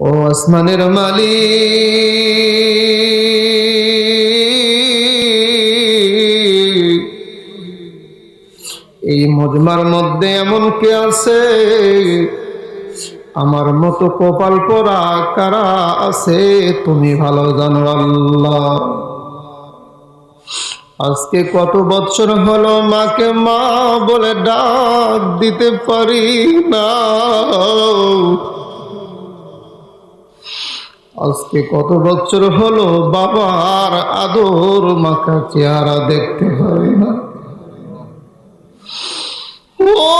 ও আসমানের মালিক, এই মজমার মধ্যে এমন কে আছে? আমার মতো কপাল পরা কারা আছে? তুমি ভালো জানো আল্লাহ। আজকে কত বছর হলো মাকে মা বলে ডাক দিতে পারি না। আজকে কত বছর হলো বাবার আদর মাখা চেহারা দেখতে পারি না। ও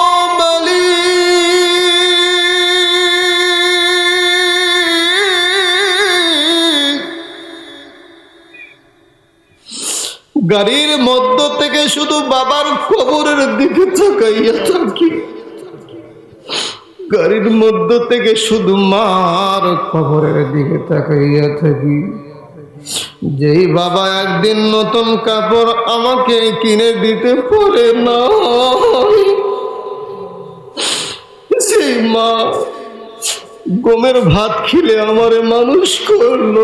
গাড়ির মধ্য থেকে শুধু বাবার খবরের দিকে তাকাইয়া থাকি। গাড়ির মধ্য থেকে শুধু মার কবরের দিকে তাকাইয়া থাকি। যেই বাবা একদিন নতুন কাপড় আমাকে কিনে দিতে পারে না সেই মা গমের ভাত খিলে আমারে মানুষ করল।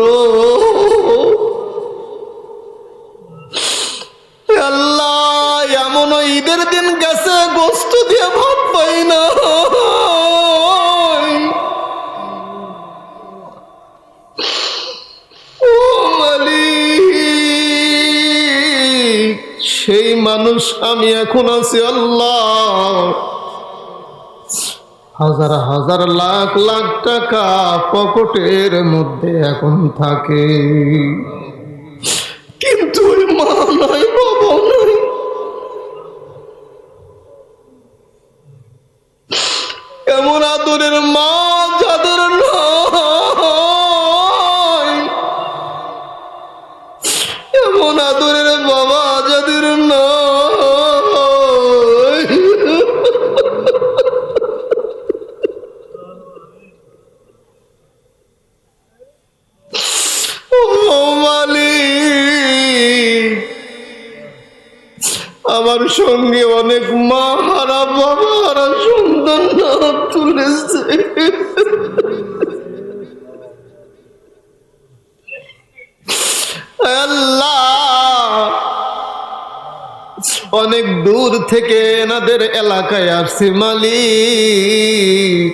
আল্লাহ এমন ঈদের দিন গেছে, গোস্ত দিয়ে ভাত সেই মানুষ আমি এখন আছি, আল্লাহ। হাজার হাজার লাখ লাখ টাকা পকেটের মধ্যে এখন থাকে। কিন্তু মা নাই, বাবা নাই। এমন আদরের মা আমার সঙ্গে অনেক মা হারা বাবা হারা সন্তান তুলেছে অনেক দূর থেকে এনাদের এলাকায় আসছে মালিক।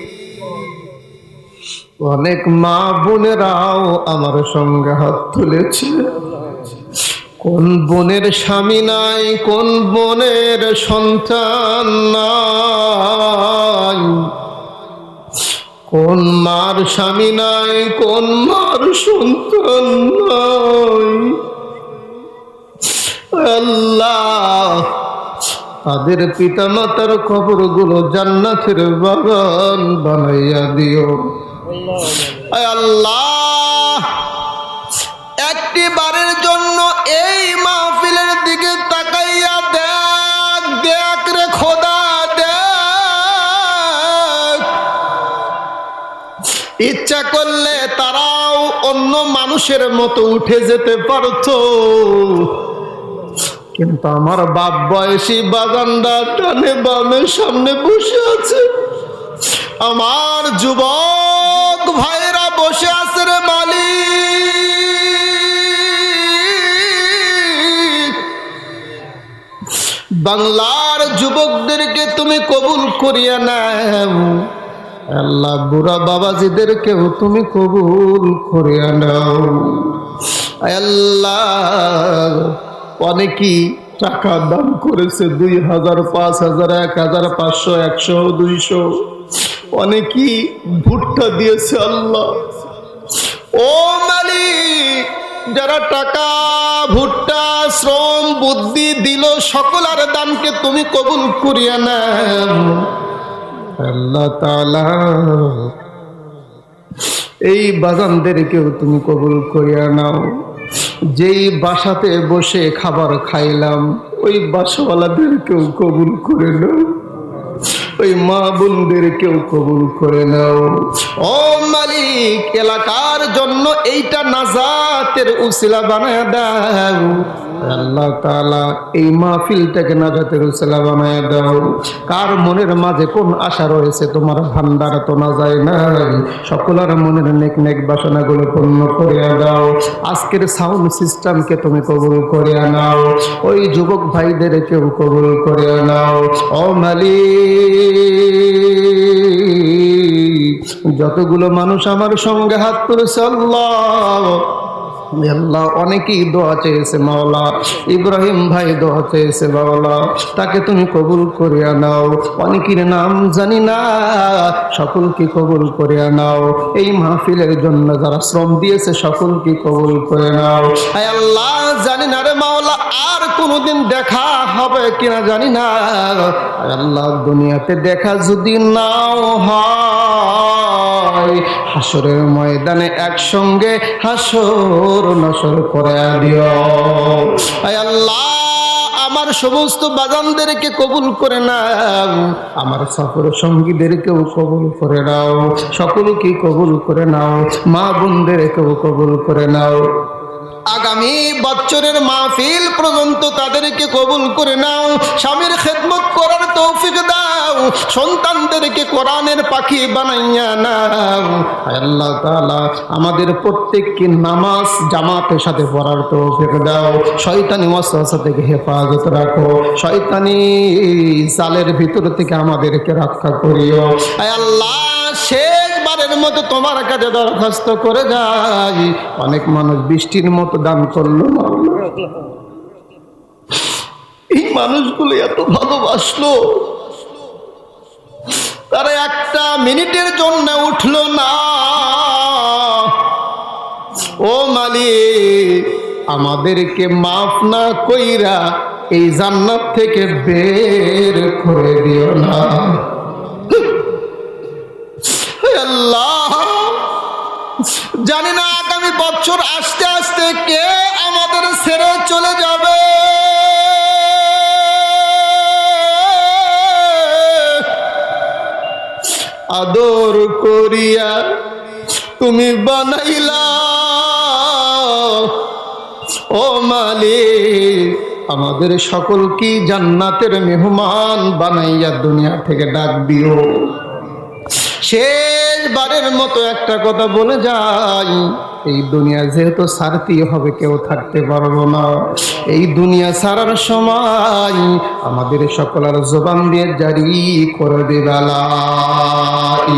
অনেক মা বোনেরাও আমার সঙ্গে হাত তুলেছে। কোন বোনের স্বামী নাই কোন বোনের সন্তান নাই? কোন মার স্বামী নাই কোন মার সন্তান নাই? আল্লাহ তাদের পিতা মাতার খবরগুলো জান্নাতের বাগান বানাইয়া দিও। আল্লাহ একটি বারের জন্য এই মাহফিলের দিকে তাকাইয়া দেখ দেখ রে খোদা, দেখ। ইচ্ছা করলে তারাও অন্য মানুষের মতো উঠে যেতে পারতো। কিন্তু আমার বাপ বয়সী বাগানটা টানে বামে সামনে বসে আছে। আমার যুবক ভাইরা বসে আছে। বাংলার যুবকদেরকে তুমি কবুল করিয়া নাও। আল্লাহ বুড়া বাবাজিদেরকেও তুমি কবুল করিয়া নাও। আল্লাহ, অনেকেই টাকা দান করেছে দুই হাজার, পাঁচ হাজার, এক হাজার, পাঁচশো, একশো, দুইশো। অনেকেই ভুট্টা দিয়েছে আল্লাহ। ও মালিক যারা টাকা, ভুট্টা, শ্রম, বুদ্ধি দিল, সকলার দানকে তুমি কবুল করিয়া নাও। আল্লাহ তাআলা, এই বাগানদেরকেও তুমি কবুল করিয়া নাও। যেই বাসাতে বসে খাবার খাইলাম, ওই বাসাওয়ালাদেরকেও কবুল করে নাও। ওই মা বোনদেরকেও কবুল করে নাও। ও মালিক, এলাকার জন্য এইটা নাজাতের উসিলা বানায় দাও। আল্লাহ তাআলা এই মাহফিলটাকে নাজাতের বানায় দাও। কার মনের মাঝে কোন আশা রয়েছে তোমার ভান্ডার তো না যায় সকলের মনের নেক নেক বাসনাগুলো পূর্ণ করিয়া দাও। আজকের সাউন্ড সিস্টেমকে তুমি কবুল করিয়া নাও। ওই যুবক ভাইদের কেউ কবুল করিয়া নাও। ও যতগুলো মানুষ আমার সঙ্গে হাত তুলেছে, আল্লাহ আল্লাহ, অনেকেই দোয়া চেয়েছে মাওলা। ইব্রাহিম ভাই দোয়া চেয়েছে মাওলা। তাকে তুমি কবুল করিয়া নাও অনেকের নাম জানি না, সকলকে কবুল করিয়া নাও এই মাহফিলের জন্য যারা শ্রম দিয়েছে, সকলকে কবুল করে নাও। আল্লাহ, জানি না রে মাওলা, আর কোনোদিন দেখা হবে কিনা জানি না। আল্লাহ, দুনিয়াতে দেখা যদি নাও হয় হাসরের ময়দানে একসঙ্গে হাসর নসর করে দিও। আয় আল্লাহ, আমার সমস্ত বাগানদেরকে কবুল করে নাও। আমার সফর সঙ্গীদেরকেও কবুল করে নাও। সকলকে কবুল করে নাও। মা বোনদেরকেও কবুল করে নাও। আগামী বছরের মাহফিল পর্যন্ত তাদেরকে কবুল করে নাও, স্বামীর খেদমত করার তৌফিক দাও, সন্তানদেরকে কোরআনের পাখি বানাইয়া নাও। আল্লাহ তাআলা, আমাদের প্রত্যেককে নামাজ জামাতের সাথে পড়ার তৌফিক দাও। শয়তানি ওয়াসওয়াসা থেকে হেফাজত রাখো। শয়তানি জালের ভিতর থেকে আমাদেরকে রক্ষা করিও। হায় আল্লাহ শেষবারের মতো তোমার কাছে দরখাস্ত করে যাই। অনেক মানুষ বৃষ্টির মতো দান করল এই মানুষগুলো এত ভালোবাসলো। তারা একটা মিনিটের জন্য উঠল না। ও মালিক, আমাদেরকে মাফ না কইরা এই জান্নাত থেকে বের করে দিও না। জানি না আগামী বছর আস্তে আস্তে কে আমাদের ছেড়ে চলে যাবে। আদর করিয়া তুমি বানাইলা। ও মালিক, আমাদের সকল কি জান্নাতের মেহমান বানাইয়া দুনিয়া থেকে ডাক দিও। শেষবারের মতো একটা কথা বলে যাই। এই দুনিয়া যেহেতু সারতি হবে, কেউ থাকতে পারব না। এই দুনিয়া সারার সময় আমাদের সকলের জবান দিয়ে জারি করে দেবালা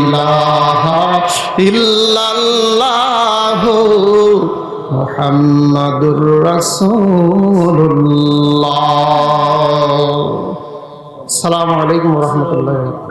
ইলাহা ইল্লাল্লাহ মুহাম্মাদুর রাসূলুল্লাহ। আসসালামু আলাইকুম ওয়া রাহমাতুল্লাহি।